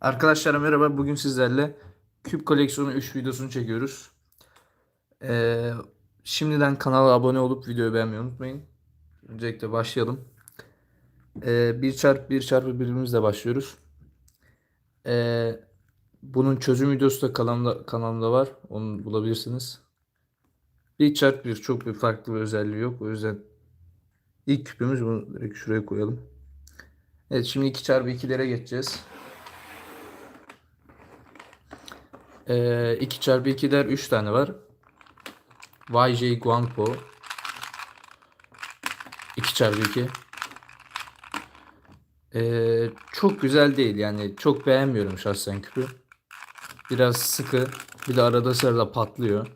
Arkadaşlar merhaba. Bugün sizlerle küp koleksiyonu 3 videosunu çekiyoruz. Ee, şimdiden kanala abone olup videoyu beğenmeyi unutmayın. Öncelikle başlayalım. Ee, 1 çarpı 1 çarpı birimizle başlıyoruz. Ee, bunun çözüm videosu da kanalımda, kanalımda var. Onu bulabilirsiniz. 1 çarpı 1 çok bir farklı bir özelliği yok. O yüzden ilk küpümüz bunu direkt şuraya koyalım. Evet şimdi 2 çarpı 2'lere geçeceğiz. Ee, 2 çarpı 2'ler 3 tane var. YJ Guangpo 2 çarpı 2 Ee, çok güzel değil yani çok beğenmiyorum şahsen küpü. Biraz sıkı bir de arada sırada patlıyor.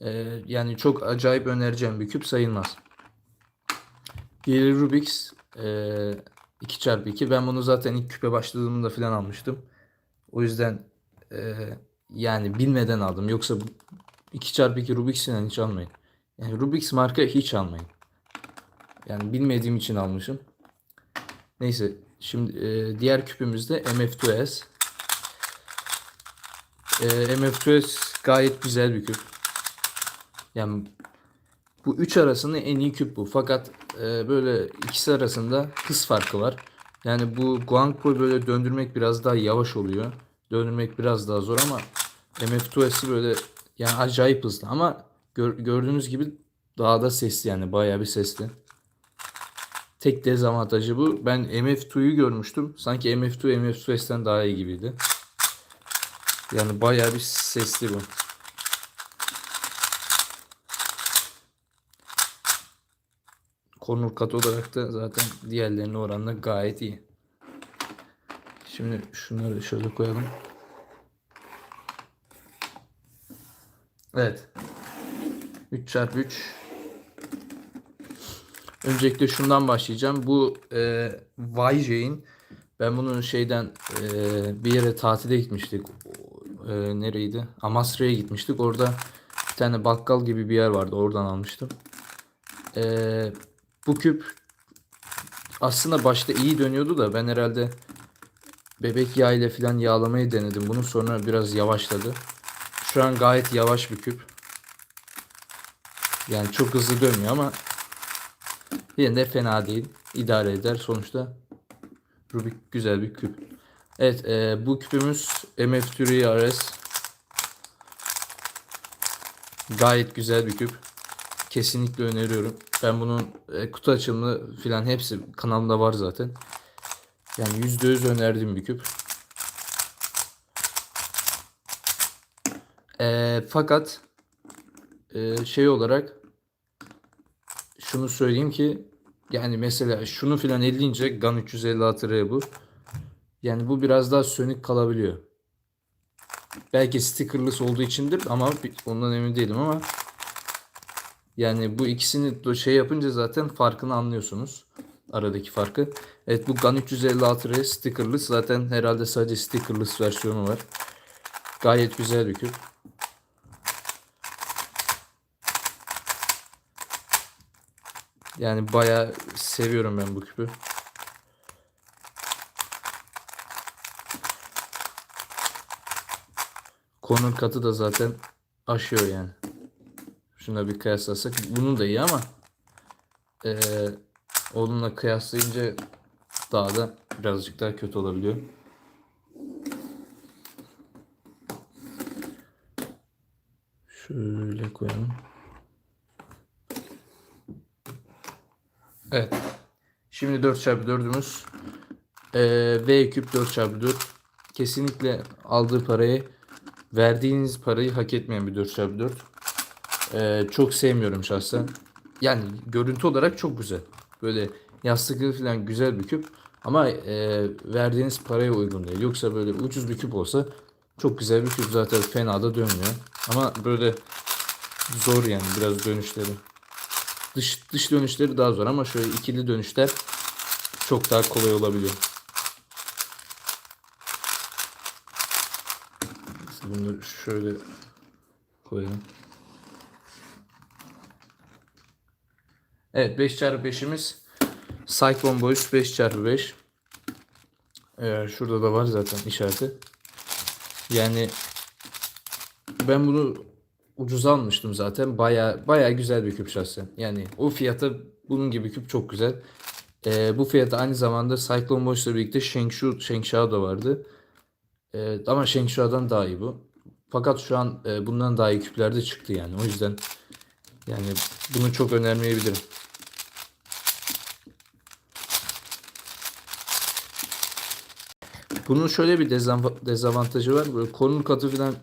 Ee, yani çok acayip önereceğim bir küp sayılmaz. Diğeri Rubik's ee, 2 çarpı 2 ben bunu zaten ilk küpe başladığımda falan almıştım. O yüzden ee, yani bilmeden aldım. Yoksa 2x2 Rubik'sinden hiç almayın. Yani Rubik's marka hiç almayın. Yani bilmediğim için almışım. Neyse şimdi e, diğer küpümüzde MF2S. E, MF2S gayet güzel bir küp. Yani bu üç arasında en iyi küp bu. Fakat e, böyle ikisi arasında hız farkı var. Yani bu Guangpo'yu böyle döndürmek biraz daha yavaş oluyor. Döndürmek biraz daha zor ama MF2S'i böyle yani acayip hızlı ama gör- gördüğünüz gibi daha da sesli yani bayağı bir sesli. Tek dezavantajı bu. Ben MF2'yu görmüştüm. Sanki MF2 MF2S'ten daha iyi gibiydi. Yani bayağı bir sesli bu. Corner cut olarak da zaten diğerlerine oranla gayet iyi. Şimdi şunları şöyle koyalım. Evet. 3 çarpı 3. Öncelikle şundan başlayacağım. Bu e, YJ'in ben bunun şeyden e, bir yere tatile gitmiştik. E, nereydi? Amasra'ya gitmiştik. Orada bir tane bakkal gibi bir yer vardı. Oradan almıştım. E, bu küp aslında başta iyi dönüyordu da ben herhalde bebek yağı ile falan yağlamayı denedim. Bunu sonra biraz yavaşladı. Şu an gayet yavaş bir küp. Yani çok hızlı dönmüyor ama yine de fena değil. İdare eder. Sonuçta Rubik güzel bir küp. Evet e, bu küpümüz MF3 RS. Gayet güzel bir küp. Kesinlikle öneriyorum. Ben bunun e, kutu açılımı filan hepsi kanalımda var zaten. Yani %100 önerdiğim bir küp. E, fakat e, şey olarak şunu söyleyeyim ki yani mesela şunu filan elleyince GAN 356R bu. Yani bu biraz daha sönük kalabiliyor. Belki stickerless olduğu içindir ama ondan emin değilim ama yani bu ikisini şey yapınca zaten farkını anlıyorsunuz. Aradaki farkı. Evet bu GAN 356R stickerless zaten herhalde sadece stickerless versiyonu var. Gayet güzel bir. Yani bayağı seviyorum ben bu küpü. Corner katı da zaten aşıyor yani. Şuna bir kıyaslasak. Bunun da iyi ama eee onunla kıyaslayınca daha da birazcık daha kötü olabiliyor. Şöyle koyalım. Evet. Şimdi 4x4'ümüz ee, V küp 4x4 kesinlikle aldığı parayı verdiğiniz parayı hak etmeyen bir 4x4 Ee, çok sevmiyorum şahsen yani görüntü olarak çok güzel böyle yastıklı falan güzel bir küp ama ee, verdiğiniz paraya uygun değil yoksa böyle ucuz bir küp olsa çok güzel bir küp zaten fena da dönmüyor ama böyle zor yani biraz dönüşleri Dış, dış dönüşleri daha zor ama şöyle ikili dönüşler çok daha kolay olabiliyor. Bunu şöyle koyalım. Evet 5x5'imiz Cyclone Boys 5x5. Ee, şurada da var zaten işareti. Yani ben bunu ucuza almıştım zaten. Baya baya güzel bir küp şahsen. Yani o fiyata bunun gibi küp çok güzel. Ee, bu fiyata aynı zamanda Cyclone Watch'la birlikte Shengshu, Shengshao da vardı. Ee, ama Shengshua'dan daha iyi bu. Fakat şu an e, bundan daha iyi küpler de çıktı yani. O yüzden yani bunu çok önermeyebilirim. Bunun şöyle bir dezava- dezavantajı var. Böyle korunur katı falan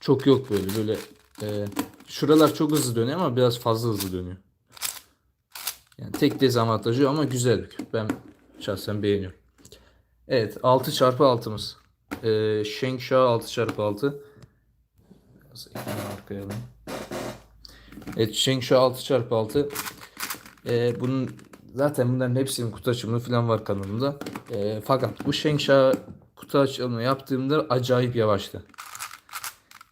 çok yok böyle. Böyle e, şuralar çok hızlı dönüyor ama biraz fazla hızlı dönüyor. Yani tek dezavantajı ama güzel. Ben şahsen beğeniyorum. Evet 6 çarpı 6'mız. Ee, Shengsha 6 çarpı 6. Biraz ekranı arkaya alayım. Evet Shengsha 6 çarpı 6. Ee, bunun zaten bunların hepsinin kutu açımı falan var kanalımda. Ee, fakat bu Shengsha kutu açılımı yaptığımda acayip yavaştı.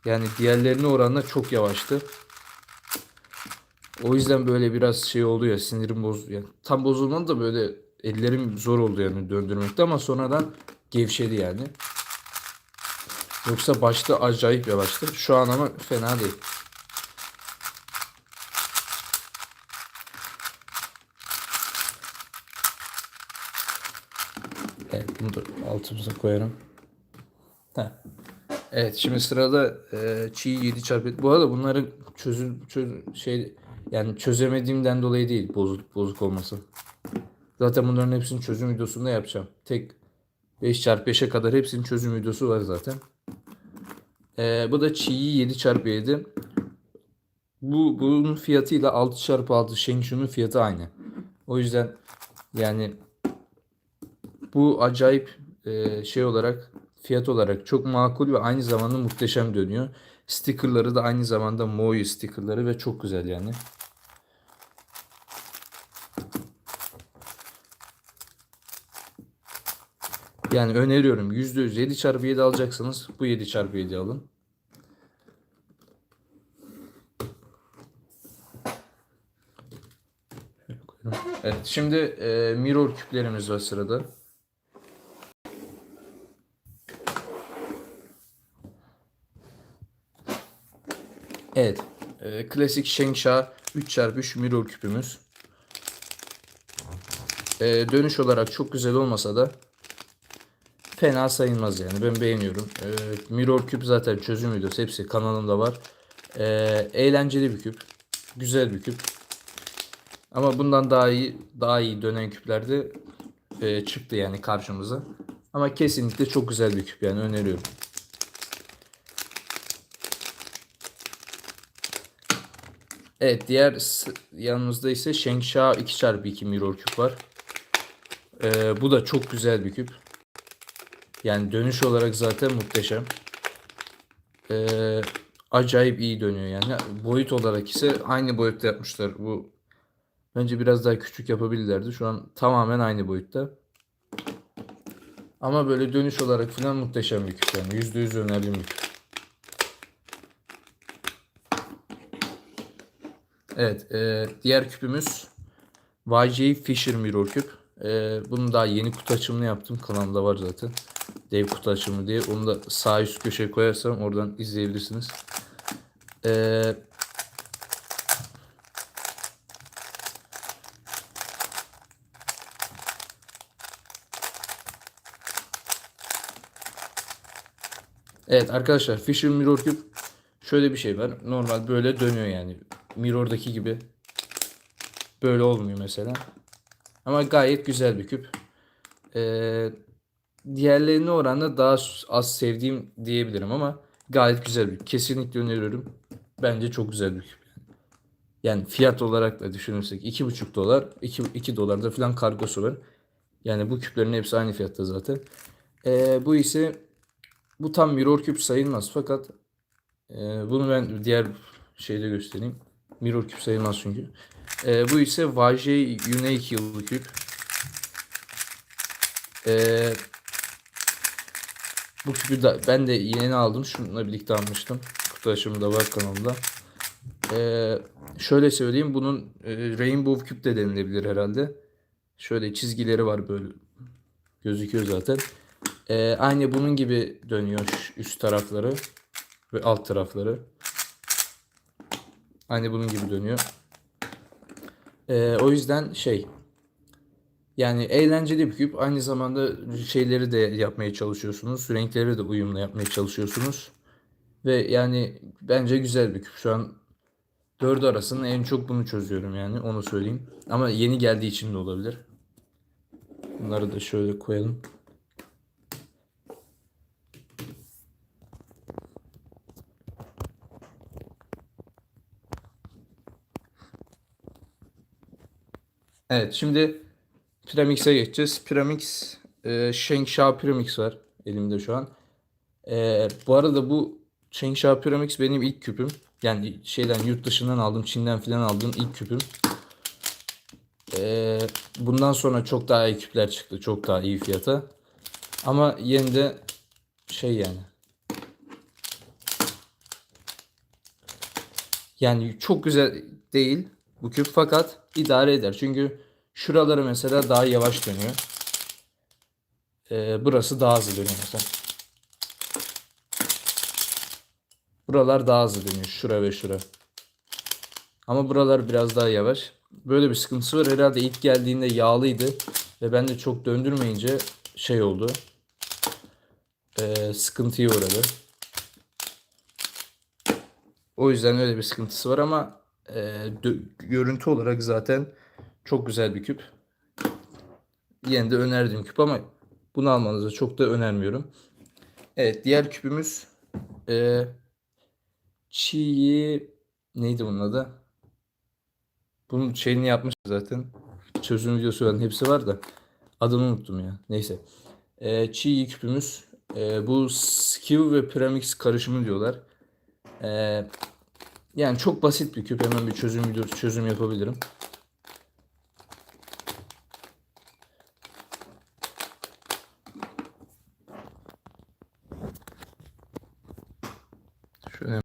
Yani diğerlerine oranla çok yavaştı. O yüzden böyle biraz şey oluyor sinirim boz yani tam bozulmadı da böyle ellerim zor oldu yani döndürmekte ama sonradan gevşedi yani. Yoksa başta acayip yavaştı. Şu an ama fena değil. Evet bunu da altımıza koyarım. Heh. Evet şimdi sırada e, çiğ 7 çarpı. Bu arada bunların çözüm çöz, şey yani çözemediğimden dolayı değil bozuk bozuk olması. Zaten bunların hepsinin çözüm videosunda yapacağım. Tek 5 çarpı 5'e kadar hepsinin çözüm videosu var zaten. E, bu da çiğ 7 çarpı 7. Bu bunun fiyatıyla 6 çarpı 6 Shengshu'nun fiyatı aynı. O yüzden yani bu acayip e, şey olarak fiyat olarak çok makul ve aynı zamanda muhteşem dönüyor. Stickerları da aynı zamanda Moi stickerları ve çok güzel yani. Yani öneriyorum %100 7 çarpı 7 alacaksanız bu 7 çarpı 7 alın. Evet şimdi e, mirror küplerimiz var sırada. Evet. E, klasik Shengsha 3x3 mirror küpümüz. E, dönüş olarak çok güzel olmasa da fena sayılmaz yani. Ben beğeniyorum. E, mirror küp zaten çözüm videosu. Hepsi kanalımda var. E, eğlenceli bir küp. Güzel bir küp. Ama bundan daha iyi daha iyi dönen küplerde e, çıktı yani karşımıza. Ama kesinlikle çok güzel bir küp yani öneriyorum. Evet diğer yanımızda ise Shengsha 2x2 mirror küp var. Ee, bu da çok güzel bir küp. Yani dönüş olarak zaten muhteşem. Ee, acayip iyi dönüyor yani. Boyut olarak ise aynı boyutta yapmışlar. Bu bence biraz daha küçük yapabilirlerdi. Şu an tamamen aynı boyutta. Ama böyle dönüş olarak falan muhteşem bir küp yani. %100 önerdiğim bir küp. Evet, e, diğer küpümüz YJ Fisher Mirror küp. E, bunun daha yeni kutu açımını yaptım. Kanalımda var zaten. Dev kutu açımı diye. Onu da sağ üst köşeye koyarsam oradan izleyebilirsiniz. E, evet arkadaşlar Fisher Mirror küp şöyle bir şey var. Normal böyle dönüyor yani. Mirror'daki gibi böyle olmuyor mesela. Ama gayet güzel bir küp. Ee, diğerlerine oranla daha az sevdiğim diyebilirim ama gayet güzel bir küp. Kesinlikle öneriyorum. Bence çok güzel bir küp. Yani fiyat olarak da düşünürsek 2,5 dolar, 2, 2 dolarda falan kargosu var. Yani bu küplerin hepsi aynı fiyatta zaten. Ee, bu ise bu tam mirror küp sayılmaz fakat e, bunu ben diğer şeyde göstereyim. Mirror küp sayılmaz çünkü. Ee, bu ise YJ Unique yıllık küp. Ee, bu küpü de ben de yeni aldım. Şununla birlikte almıştım. Kutu açımı da var kanalımda. Ee, şöyle söyleyeyim. Bunun e, Rainbow küp de denilebilir herhalde. Şöyle çizgileri var böyle. Gözüküyor zaten. Ee, aynı bunun gibi dönüyor üst tarafları ve alt tarafları. Aynı bunun gibi dönüyor. Ee, o yüzden şey yani eğlenceli bir küp. Aynı zamanda şeyleri de yapmaya çalışıyorsunuz. Renkleri de uyumlu yapmaya çalışıyorsunuz. Ve yani bence güzel bir küp. Şu an dördü arasında en çok bunu çözüyorum yani onu söyleyeyim. Ama yeni geldiği için de olabilir. Bunları da şöyle koyalım. Evet şimdi Pyramix'e geçeceğiz. Pyramix e, Shengsha Pyramix var elimde şu an. E, bu arada bu Shengsha Pyramix benim ilk küpüm. Yani şeyden yurt dışından aldım, Çin'den filan aldığım ilk küpüm. E, bundan sonra çok daha iyi küpler çıktı. Çok daha iyi fiyata. Ama yine de şey yani. Yani çok güzel değil bu küp fakat idare eder. Çünkü şuraları mesela daha yavaş dönüyor. Ee, burası daha hızlı dönüyor mesela. Buralar daha hızlı dönüyor. Şura ve şura. Ama buralar biraz daha yavaş. Böyle bir sıkıntısı var. Herhalde ilk geldiğinde yağlıydı. Ve ben de çok döndürmeyince şey oldu. Ee, sıkıntıya uğradı. O yüzden öyle bir sıkıntısı var ama e, görüntü olarak zaten çok güzel bir küp. Yine de önerdiğim küp ama bunu almanızı çok da önermiyorum. Evet diğer küpümüz e, Çiğ neydi bunun adı? Bunun şeyini yapmış zaten. Çözüm videosu falan hepsi var da adını unuttum ya. Neyse. E, Çiğ küpümüz e, bu Skew ve Pyramix karışımı diyorlar. E, yani çok basit bir küp. Hemen bir çözüm çözüm yapabilirim. Şöyle.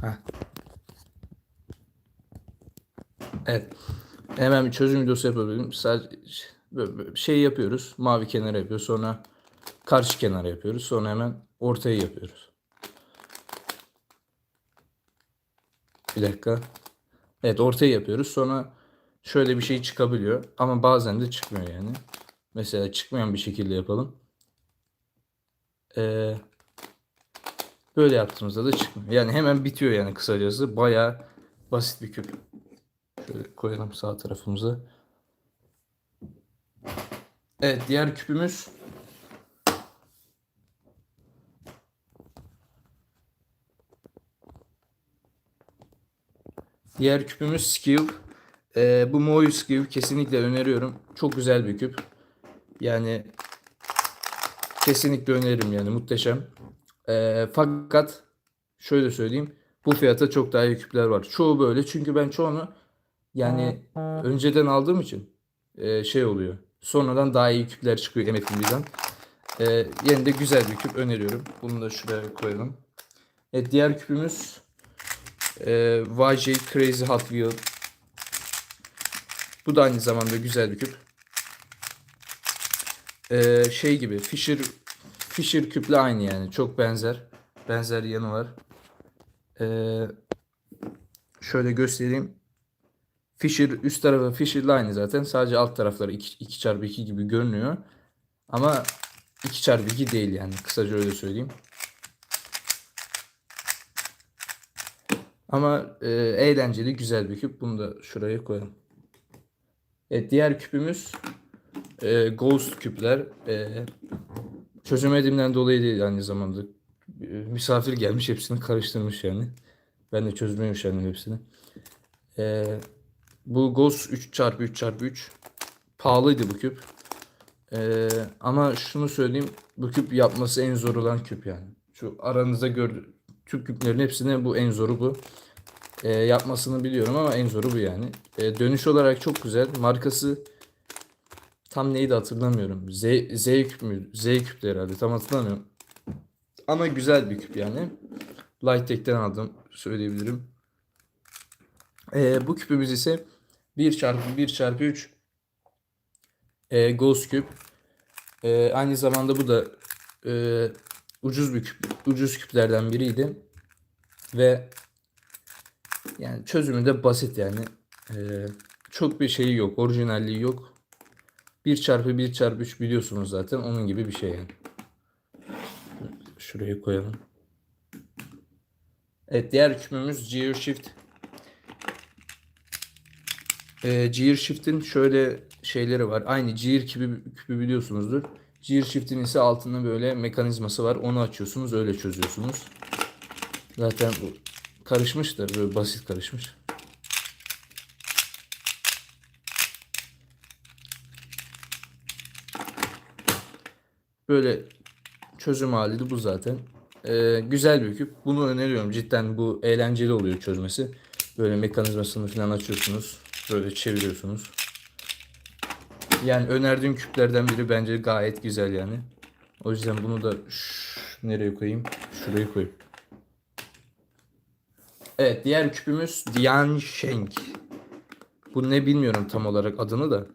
Heh. Evet. Hemen bir çözüm videosu yapabilirim. Sadece şey yapıyoruz. Mavi kenara yapıyoruz. Sonra karşı kenara yapıyoruz. Sonra hemen ortaya yapıyoruz. Bir dakika. Evet ortaya yapıyoruz. Sonra şöyle bir şey çıkabiliyor. Ama bazen de çıkmıyor yani. Mesela çıkmayan bir şekilde yapalım. Ee, böyle yaptığımızda da çıkmıyor. Yani hemen bitiyor yani kısacası. Bayağı basit bir küp. Şöyle koyalım sağ tarafımıza. Evet diğer küpümüz Diğer küpümüz Skill. Ee, bu Moyu Skill kesinlikle öneriyorum. Çok güzel bir küp. Yani kesinlikle öneririm yani muhteşem. Ee, fakat şöyle söyleyeyim. Bu fiyata çok daha iyi küpler var. Çoğu böyle çünkü ben çoğunu yani önceden aldığım için e, şey oluyor. Sonradan daha iyi küpler çıkıyor emekliliğden. Ee, yine de güzel bir küp öneriyorum. Bunu da şuraya koyalım. Evet diğer küpümüz e, YJ Crazy Hot Wheel. Bu da aynı zamanda güzel bir küp. Ee, şey gibi Fisher Fisher küple aynı yani. Çok benzer. Benzer yanı var. Ee, şöyle göstereyim. Fisher üst tarafı Fisher'le aynı zaten. Sadece alt tarafları 2, 2x2 gibi görünüyor. Ama 2x2 değil yani. Kısaca öyle söyleyeyim. Ama e, eğlenceli, güzel bir küp. Bunu da şuraya koyalım. Evet, diğer küpümüz e, Ghost küpler. E, çözemediğimden dolayı değil aynı zamanda. E, misafir gelmiş, hepsini karıştırmış yani. Ben de çözmeye üşendim hepsini. E, bu Ghost 3x3x3 pahalıydı bu küp. E, ama şunu söyleyeyim, bu küp yapması en zor olan küp yani. Şu aranızda gördüğünüz Türk küplerin hepsine bu en zoru bu. E, yapmasını biliyorum ama en zoru bu yani. E, dönüş olarak çok güzel. Markası tam neydi hatırlamıyorum. Z, Z küp mü? Z küptü herhalde. Tam hatırlamıyorum. Ama güzel bir küp yani. Lightech'ten aldım söyleyebilirim. E, bu küpümüz ise 1 çarpı 1 çarpı 3 E, Ghost Küp. E, aynı zamanda bu da e, ucuz bir küp, ucuz küplerden biriydi. Ve yani çözümü de basit yani. E, çok bir şeyi yok, orijinalliği yok. 1 çarpı 1 çarpı 3 biliyorsunuz zaten. Onun gibi bir şey yani. Şuraya koyalım. Evet diğer küpümüz GearShift. Ee, GearShift'in şöyle şeyleri var. Aynı Gear küpü, küpü biliyorsunuzdur. GearShift'in ise altında böyle mekanizması var. Onu açıyorsunuz öyle çözüyorsunuz. Zaten bu karışmıştır. Böyle basit karışmış. Böyle çözüm hali de bu zaten. Ee, güzel bir küp. Bunu öneriyorum. Cidden bu eğlenceli oluyor çözmesi. Böyle mekanizmasını falan açıyorsunuz. Böyle çeviriyorsunuz. Yani önerdiğim küplerden biri bence gayet güzel yani. O yüzden bunu da nereye koyayım? Şuraya koyayım. Evet diğer küpümüz Diansheng. Bu ne bilmiyorum tam olarak adını da.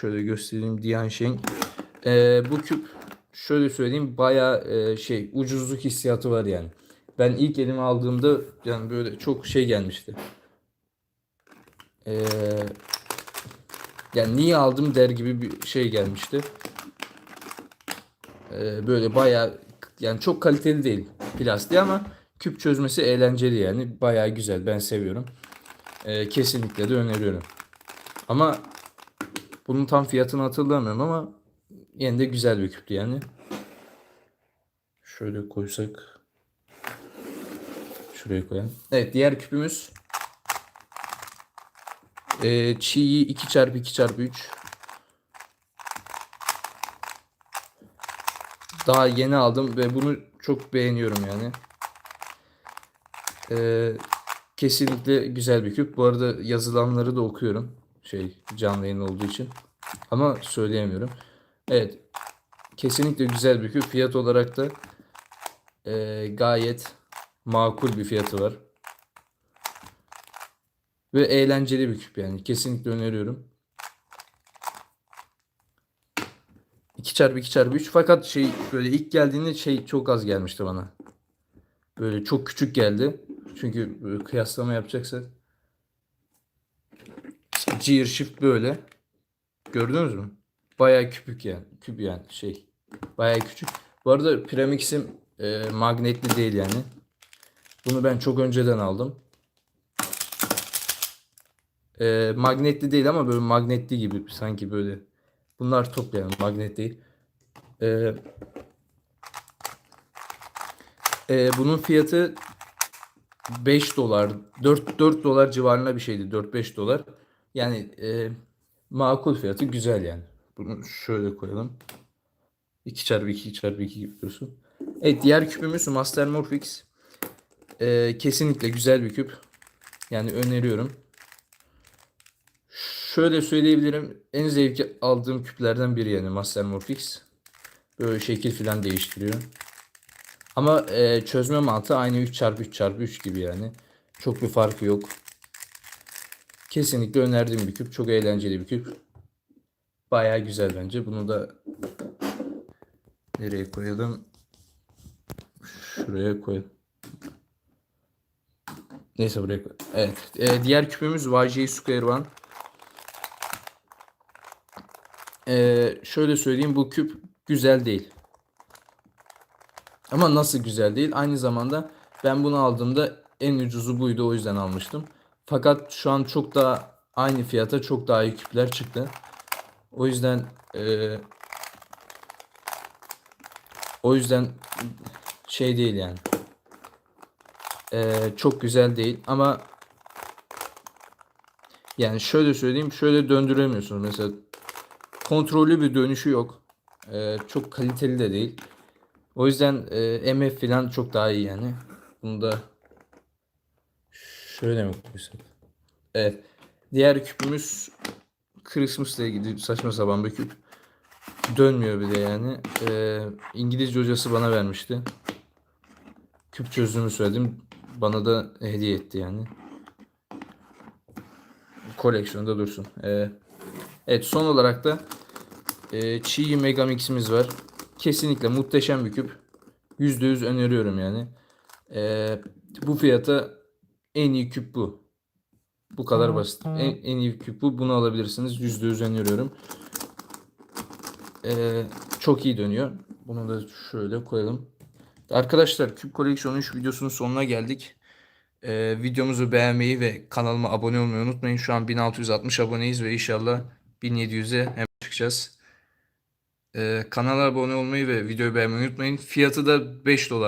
Şöyle göstereyim Diansheng. Ee, bu küp şöyle söyleyeyim baya şey ucuzluk hissiyatı var yani. Ben ilk elime aldığımda yani böyle çok şey gelmişti. Ee, yani niye aldım der gibi bir şey gelmişti. Ee, böyle baya yani çok kaliteli değil plastiği ama küp çözmesi eğlenceli yani. Baya güzel ben seviyorum. Ee, kesinlikle de öneriyorum. Ama bunun tam fiyatını hatırlamıyorum ama yine de güzel bir küptü yani. Şöyle koysak. Şuraya koyalım. Evet diğer küpümüz ee, Çiğ 2x2x3 Daha yeni aldım ve bunu çok beğeniyorum yani. Ee, kesinlikle güzel bir küp. Bu arada yazılanları da okuyorum. Şey canlı yayın olduğu için. Ama söyleyemiyorum. Evet. Kesinlikle güzel bir küp. Fiyat olarak da e, gayet makul bir fiyatı var. Ve eğlenceli bir küp yani. Kesinlikle öneriyorum. 2x2x3 fakat şey böyle ilk geldiğinde şey çok az gelmişti bana. Böyle çok küçük geldi. Çünkü kıyaslama yapacaksak Gear Shift böyle. Gördünüz mü? Bayağı küçük yani. Küp yani şey. Bayağı küçük. Bu arada Piramix'im e, magnetli değil yani. Bunu ben çok önceden aldım. E, magnetli değil ama böyle magnetli gibi sanki böyle. Bunlar top yani magnet değil. E, e, bunun fiyatı 5 dolar 4 4 dolar civarında bir şeydi 4-5 dolar. Yani e, makul fiyatı güzel yani. Bunu şöyle koyalım. 2 çarpı 2 çarpı 2 gibi dursun. Evet diğer küpümüz Master Morphix. E, kesinlikle güzel bir küp. Yani öneriyorum. Şöyle söyleyebilirim. En zevki aldığım küplerden biri yani Master Morphix. Böyle şekil falan değiştiriyor. Ama e, çözme mantığı aynı 3x3x3 gibi yani. Çok bir farkı yok. Kesinlikle önerdiğim bir küp. Çok eğlenceli bir küp. Baya güzel bence. Bunu da nereye koyalım? Şuraya koyalım. Neyse buraya koy. Evet. E, diğer küpümüz YJ Square One. E, şöyle söyleyeyim bu küp güzel değil. Ama nasıl güzel değil? Aynı zamanda ben bunu aldığımda en ucuzu buydu o yüzden almıştım. Fakat şu an çok daha aynı fiyata çok daha iyi küpler çıktı. O yüzden e, o yüzden şey değil yani. E, çok güzel değil ama yani şöyle söyleyeyim şöyle döndüremiyorsunuz mesela kontrollü bir dönüşü yok. E, çok kaliteli de değil. O yüzden e, MF falan çok daha iyi yani. Bunu da şöyle mi koysak? Evet. Diğer küpümüz Christmas'la ilgili saçma sapan bir küp. Dönmüyor bile yani. E, İngilizce hocası bana vermişti. Küp çözdüğümü söyledim. Bana da hediye etti yani. Koleksiyonda dursun. E, evet son olarak da Ee, Chi Megamix'imiz var. Kesinlikle muhteşem bir küp. %100 öneriyorum yani. Ee, bu fiyata en iyi küp bu. Bu kadar basit. En, en iyi küp bu. Bunu alabilirsiniz. %100 öneriyorum. Ee, çok iyi dönüyor. Bunu da şöyle koyalım. Arkadaşlar Küp Koleksiyon 3 videosunun sonuna geldik. Ee, videomuzu beğenmeyi ve kanalıma abone olmayı unutmayın. Şu an 1660 aboneyiz ve inşallah 1700'e hemen çıkacağız. Ee, kanala abone olmayı ve videoyu beğenmeyi unutmayın. Fiyatı da 5 dolar.